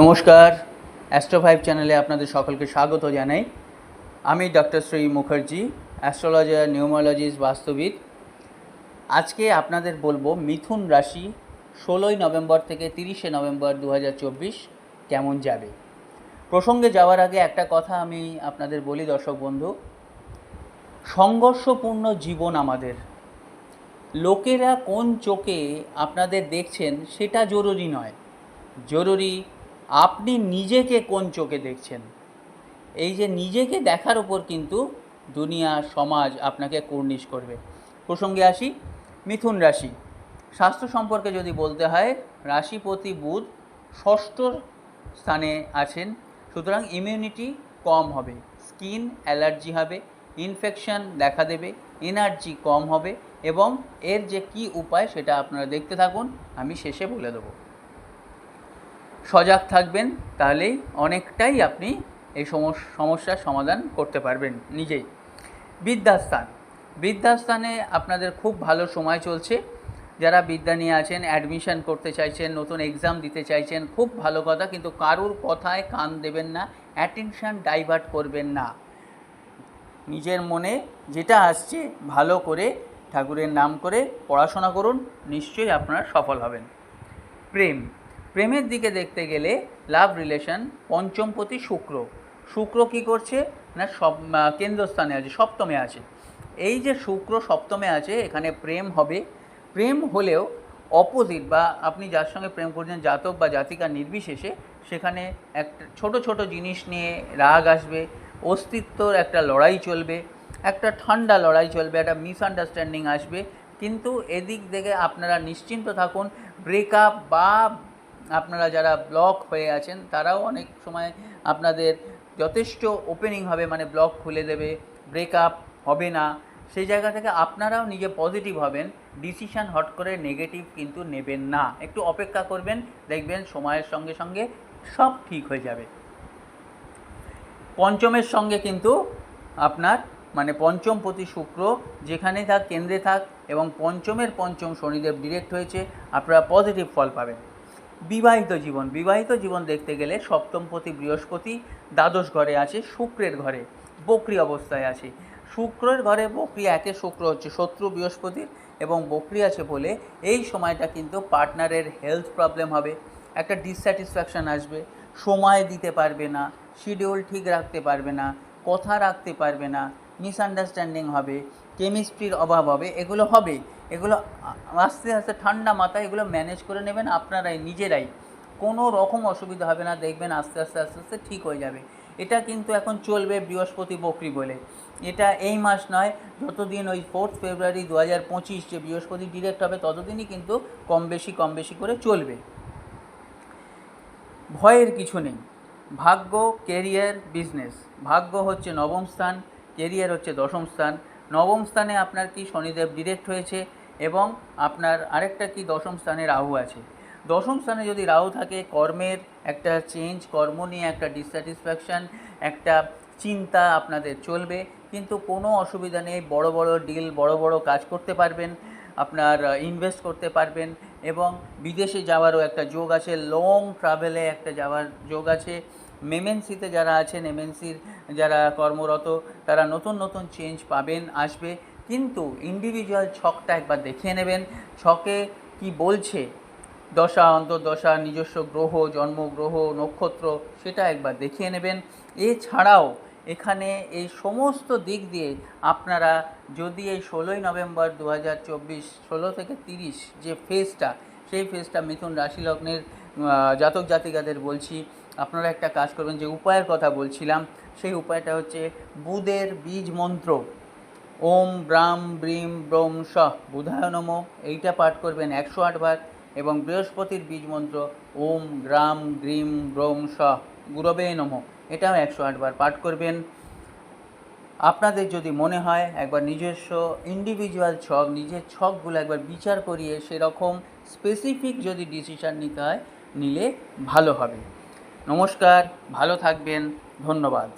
নমস্কার। Astro five চ্যানেলে আপনাদের সকলকে স্বাগত জানাই। আমি doctor Shri Mukherjee astrologer numerologist বাস্তবিদ। আজকে আপনাদের বলব মিথুন রাশি ষোলোই নভেম্বর থেকে তিরিশে নভেম্বর দু হাজার চব্বিশ কেমন যাবে? প্রসঙ্গে যাওয়ার আগে একটা কথা আমি আপনাদের বলি দর্শক বন্ধু। সংঘর্ষপূর্ণ জীবন আমাদের। লোকেরা কোন চোখে আপনাদের দেখছেন সেটা জরুরি নয়। জরুরি আপনি নিজেকে কোন চোখে দেখছেন? এই যে নিজেকে দেখার উপর কিন্তু দুনিয়া, সমাজ আপনাকে কর্নিশ করবে। প্রসঙ্গে আসি, মিথুন রাশি। স্বাস্থ্য সম্পর্কে যদি বলতে হয়, রাশিপতি বুধ ষষ্ঠ স্থানে আছেন। সুতরাং ইমিউনিটি কম হবে। স্কিন অ্যালার্জি হবে ইনফেকশন দেখা দেবে এনার্জি কম হবে এবং এর যে কি উপায় সেটা আপনারা দেখতে থাকুন, আমি শেষে বলে দেবো। সজাগ থাকবেন, তাহলেই অনেকটাই আপনি এই সমস- সমস্যার সমাধান করতে পারবেন নিজেই। বিদ্যাস্থান বিদ্যাস্থানে আপনাদের খুব ভালো সময় চলছে। যারা বিদ্যা নিয়ে আছেন অ্যাডমিশন করতে চাইছেন, নতুন এক্সাম দিতে চাইছেন, খুব ভালো কথা, কিন্তু কারুর কথায় কান দেবেন না অ্যাটেনশন ডাইভার্ট করবেন না। নিজের মনে যেটা আসছে, ভালো করে ঠাকুরের নাম করে পড়াশোনা করুন, নিশ্চয়ই আপনারা সফল হবেন। প্রেম। প্রেমের দিকে দেখতে গেলে লাভ রিলেশন পঞ্চমপতি শুক্র। শুক্র কি করছে? না, সব কেন্দ্রস্থানে আছে, সপ্তমে আছে। এই যে শুক্র সপ্তমে আছে, এখানে প্রেম হবে। প্রেম হলেও অপোজিট বা আপনি যার সঙ্গে প্রেম করছেন, জাতক বা জাতিকা নির্বিশেষে সেখানে একটা ছোট ছোট জিনিস নিয়ে রাগ আসবে, অস্তিত্বর একটা লড়াই চলবে, একটা ঠান্ডা লড়াই চলবে, একটা মিসআন্ডারস্ট্যান্ডিং আসবে। কিন্তু এদিক থেকে আপনারা নিশ্চিন্ত থাকুন ব্রেকআপ বা আপনারা যারা ব্লক হয়ে আছেন, তারাও অনেক সময় আপনাদের যথেষ্ট ওপেনিং হবে মানে ব্লক খুলে দেবে ব্রেকআপ হবে না। সেই জায়গা থেকে আপনারাও নিজে পজিটিভ হবেন ডিসিশন হট করে নেগেটিভ কিন্তু নেবেন না। একটু অপেক্ষা করবেন, দেখবেন সময়ের সঙ্গে সঙ্গে সব ঠিক হয়ে যাবে। পঞ্চমের সঙ্গে কিন্তু আপনার মানে পঞ্চম প্রতি শুক্র যেখানে থাক, কেন্দ্রে থাক এবং পঞ্চমের পঞ্চম শনিদেব ডিরেক্ট হয়েছে, আপনারা পজিটিভ ফল পাবেন। বিবাহিত জীবন। বিবাহিত জীবন দেখতে গেলে সপ্তম প্রতি বৃহস্পতি, দ্বাদশ ঘরে আছে, শুক্রের ঘরে, বকরি অবস্থায় আছে। শুক্রের ঘরে বকরি, একে শুক্র হচ্ছে শত্রু বৃহস্পতির এবং বকরি আছে বলে এই সময়টা কিন্তু পার্টনারের হেলথ প্রবলেম হবে, একটা ডিসস্যাটিসফ্যাকশান আসবে, সময় দিতে পারবে না, শিডিউল ঠিক রাখতে পারবে না, কথা রাখতে পারবে না, মিসআন্ডারস্ট্যান্ডিং হবে, কেমিস্ট্রির অভাব হবে, এগুলো হবে। এগুলো আস্তে আস্তে ঠান্ডা মাথায় এগুলো ম্যানেজ করে নেবেন আপনারাই, নিজেরাই। কোনো রকম অসুবিধা হবে না, দেখবেন আস্তে আস্তে আস্তে আস্তে ঠিক হয়ে যাবে। এটা কিন্তু এখন চলবে বৃহস্পতি বকরি বলে। এটা এই মাস নয়, যতদিন ওই ফোর্থ ফেব্রুয়ারি দু হাজার পঁচিশ যে বৃহস্পতি ডিরেক্ট হবে, ততদিনই কিন্তু কম বেশি কম বেশি করে চলবে। ভয়ের কিছু নেই। ভাগ্য কেরিয়ার বিজনেস ভাগ্য হচ্ছে নবম স্থান কেরিয়ার হচ্ছে দশম স্থান। নবম স্থানে আপনার কি শনিদেব ডিরেক্ট হয়েছে এবং আপনার আরেকটা কি দশম স্থানে রাহু আছে। দশম স্থানে যদি রাহু থাকে, কর্মের একটা চেঞ্জ কর্ম নিয়ে একটা ডিসস্যাটিসফ্যাকশান একটা চিন্তা আপনাদের চলবে, কিন্তু কোনো অসুবিধা নেই, বড় বড় ডিল বড় বড় কাজ করতে পারবেন, আপনার ইনভেস্ট করতে পারবেন এবং বিদেশে যাওয়ারও একটা যোগ আছে লং ট্রাভেলে একটা যাওয়ার যোগ আছে। মেমেন্সিতে যারা আছেন এমএনসির যারা কর্মরত, তারা নতুন নতুন চেঞ্জ পাবেন, আসবে। কিন্তু ইন্ডিভিজুয়াল ছকটা একবার দেখিয়ে নেবেন। ছকে কি বলছে? দশা, অন্তর্দশা, নিজস্ব গ্রহ, জন্মগ্রহ, নক্ষত্র, সেটা একবার দেখিয়ে নেবেন। এছাড়াও এখানে এই সমস্ত দিক দিয়ে আপনারা যদি এই ষোলোই নভেম্বর দু হাজার চব্বিশ, ষোলো থেকে তিরিশ যে ফেজটা, সেই ফেজটা মিথুন রাশি লগ্নের জাতক জাতিকাদের বলছি, আপনারা একটা কাজ করবেন, যে উপায়ের কথা বলছিলাম, সেই উপায়টা হচ্ছে বুধের বীজ মন্ত্র। ওম ব্রাম ব্রিম ব্রোম স বুধায় নম। এইটা পাঠ করবেন একশো আটবার এবং বৃহস্পতির বীজ মন্ত্র ওম গ্রাম গ্রিম ব্রোম স গুরবে নম। এটাও একশো আটবার পাঠ করবেন। আপনাদের যদি মনে হয় একবার নিজস্ব ইন্ডিভিজুয়াল ছক, নিজের ছকগুলো একবার বিচার করিয়ে সেরকম স্পেসিফিক যদি ডিসিশান নিতে হয়, নিলে ভালো হবে। নমস্কার, ভালো থাকবেন, ধন্যবাদ।